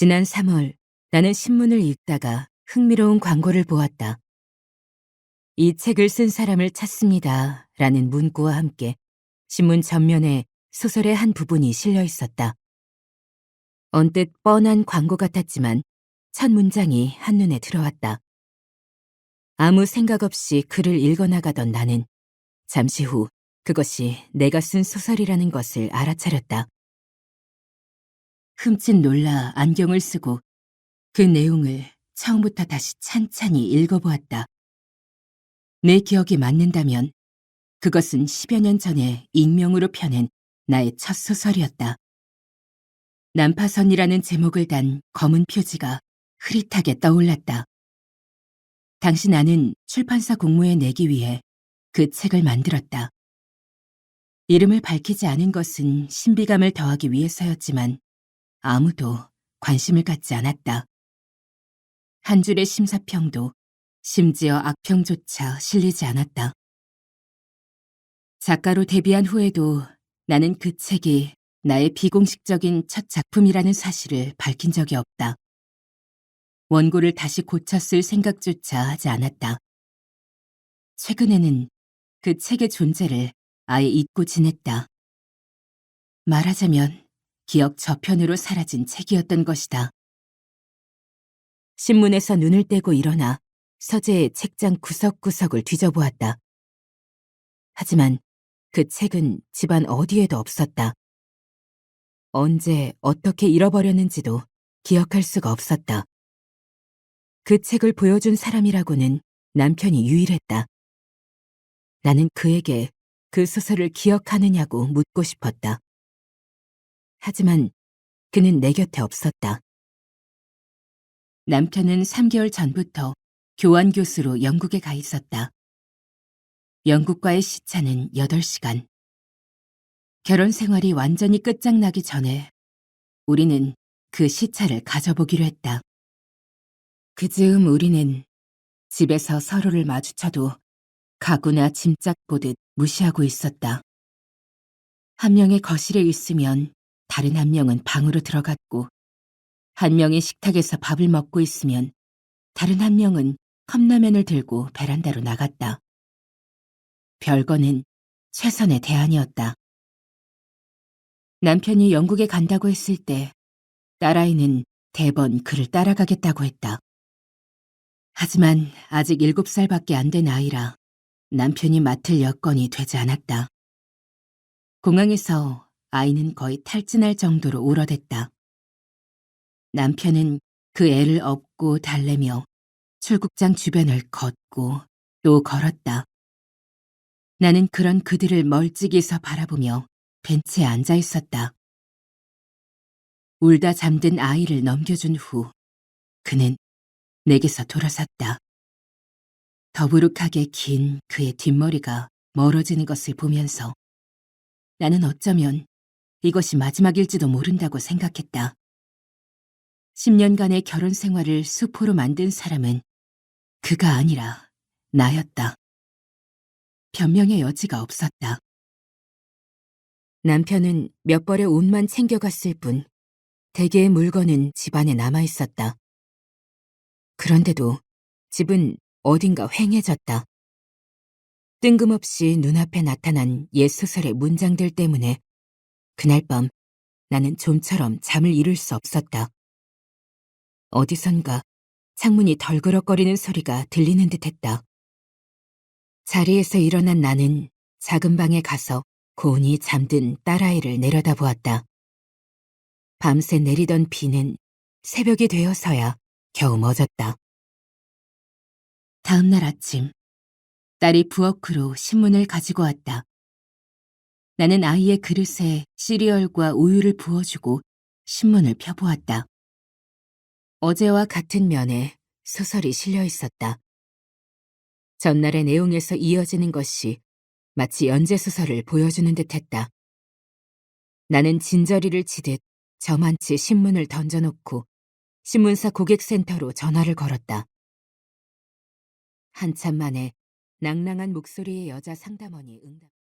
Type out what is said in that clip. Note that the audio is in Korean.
지난 3월 나는 신문을 읽다가 흥미로운 광고를 보았다. 이 책을 쓴 사람을 찾습니다. 라는 문구와 함께 신문 전면에 소설의 한 부분이 실려 있었다. 언뜻 뻔한 광고 같았지만 첫 문장이 한눈에 들어왔다. 아무 생각 없이 글을 읽어나가던 나는 잠시 후 그것이 내가 쓴 소설이라는 것을 알아차렸다. 흠칫 놀라 안경을 쓰고 그 내용을 처음부터 다시 찬찬히 읽어보았다. 내 기억이 맞는다면 그것은 10여 년 전에 익명으로 펴낸 나의 첫 소설이었다. 난파선이라는 제목을 단 검은 표지가 흐릿하게 떠올랐다. 당시 나는 출판사 공모에 내기 위해 그 책을 만들었다. 이름을 밝히지 않은 것은 신비감을 더하기 위해서였지만 아무도 관심을 갖지 않았다. 한 줄의 심사평도 심지어 악평조차 실리지 않았다. 작가로 데뷔한 후에도 나는 그 책이 나의 비공식적인 첫 작품이라는 사실을 밝힌 적이 없다. 원고를 다시 고쳤을 생각조차 하지 않았다. 최근에는 그 책의 존재를 아예 잊고 지냈다. 말하자면 기억 저편으로 사라진 책이었던 것이다. 신문에서 눈을 떼고 일어나 서재의 책장 구석구석을 뒤져보았다. 하지만 그 책은 집안 어디에도 없었다. 언제 어떻게 잃어버렸는지도 기억할 수가 없었다. 그 책을 보여준 사람이라고는 남편이 유일했다. 나는 그에게 그 소설을 기억하느냐고 묻고 싶었다. 하지만 그는 내 곁에 없었다. 남편은 3개월 전부터 교환 교수로 영국에 가 있었다. 영국과의 시차는 8시간. 결혼 생활이 완전히 끝장나기 전에 우리는 그 시차를 가져보기로 했다. 그 즈음 우리는 집에서 서로를 마주쳐도 가구나 짐짝 보듯 무시하고 있었다. 한 명의 거실에 있으면 다른 한 명은 방으로 들어갔고, 한 명이 식탁에서 밥을 먹고 있으면 다른 한 명은 컵라면을 들고 베란다로 나갔다. 별거는 최선의 대안이었다. 남편이 영국에 간다고 했을 때 딸아이는 대번 그를 따라가겠다고 했다. 하지만 아직 7살밖에 안 된 아이라 남편이 맡을 여건이 되지 않았다. 공항에서 아이는 거의 탈진할 정도로 울어댔다. 남편은 그 애를 업고 달래며 출국장 주변을 걷고 또 걸었다. 나는 그런 그들을 멀찍이서 바라보며 벤치에 앉아 있었다. 울다 잠든 아이를 넘겨준 후 그는 내게서 돌아섰다. 더부룩하게 긴 그의 뒷머리가 멀어지는 것을 보면서 나는 어쩌면 이것이 마지막일지도 모른다고 생각했다. 10년간의 결혼 생활을 수포로 만든 사람은 그가 아니라 나였다. 변명의 여지가 없었다. 남편은 몇 벌의 옷만 챙겨갔을 뿐 대개의 물건은 집안에 남아 있었다. 그런데도 집은 어딘가 휑해졌다. 뜬금없이 눈앞에 나타난 옛 소설의 문장들 때문에 그날 밤 나는 좀처럼 잠을 이룰 수 없었다. 어디선가 창문이 덜그럭거리는 소리가 들리는 듯 했다. 자리에서 일어난 나는 작은 방에 가서 고온이 잠든 딸아이를 내려다보았다. 밤새 내리던 비는 새벽이 되어서야 겨우 멎었다. 다음 날 아침, 딸이 부엌으로 신문을 가지고 왔다. 나는 아이의 그릇에 시리얼과 우유를 부어주고 신문을 펴보았다. 어제와 같은 면에 소설이 실려 있었다. 전날의 내용에서 이어지는 것이 마치 연재소설을 보여주는 듯 했다. 나는 진저리를 치듯 저만치 신문을 던져놓고 신문사 고객센터로 전화를 걸었다. 한참 만에 낭랑한 목소리의 여자 상담원이 응답.